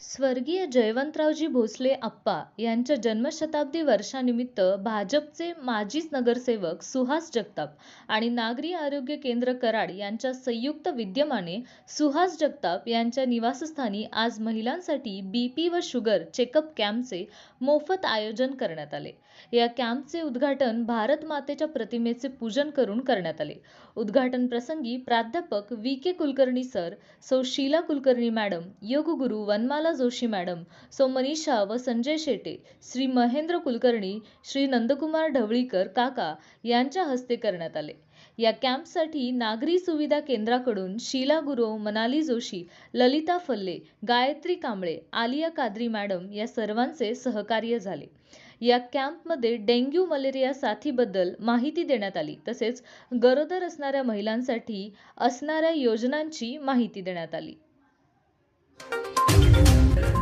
स्वर्गीय जयवंतरावजी भोसले आप्पा यांच्या जन्मशताब्दी वर्षानिमित्त भाजपचे माजीच नगरसेवक सुहास जगताप आणि नागरी आरोग्य केंद्र कराड यांच्या संयुक्त विद्यमाने सुहास जगताप यांच्या निवासस्थानी आज महिलांसाठी बीपी व शुगर चेकअप कॅम्पचे मोफत आयोजन करण्यात आले. या कॅम्पचे उद्घाटन भारत मातेच्या प्रतिमेचे पूजन करून करण्यात आले. उद्घाटन प्रसंगी प्राध्यापक व्ही के कुलकर्णी सर सौ शीला कुलकर्णी मॅडम योगगुरू वनमाला जोशी मॅडम सौ मनीषा व संजय शेटे श्री महेंद्र कुलकर्णी श्री नंदकुमार ढवळीकर काका यांच्या हस्ते करण्यात आले. या कॅम्पसाठी नागरी सुविधा केंद्राकडून शीला गुरव मनाली जोशी ललिता फल्ले गायत्री कांबळे आलिया कादरी मॅडम या सर्वांचे सहकार्य झाले. या कॅम्पमध्ये डेंग्यू मलेरिया साथीबद्दल माहिती देण्यात आली तसेच गरोदर असणाऱ्या महिलांसाठी असणाऱ्या योजनांची माहिती देण्यात आली.